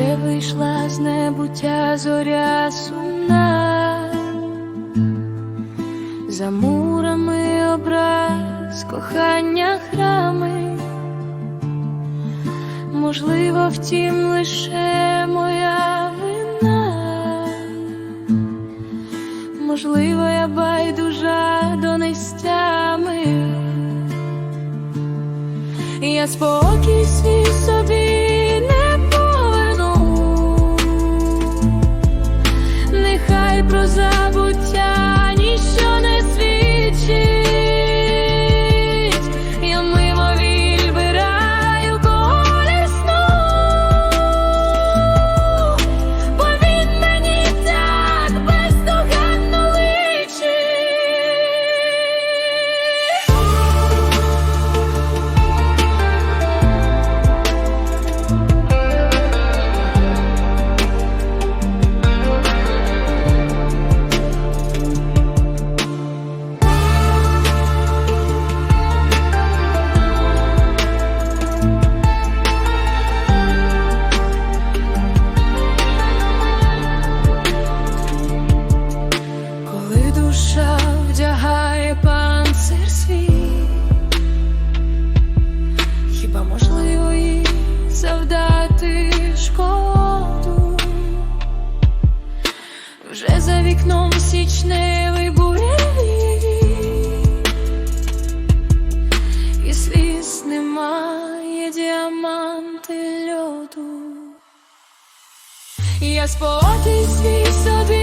вийшла з небуття зоря сумна, за мурами образ кохання храми, можливо, втім лише моя вина, можливо, я байдужа до нестями. Я спокій свій про забуття. Ніщо Вже за вікном січневий буревій, і сліз немає діаманти льоду. Я спокій свій собі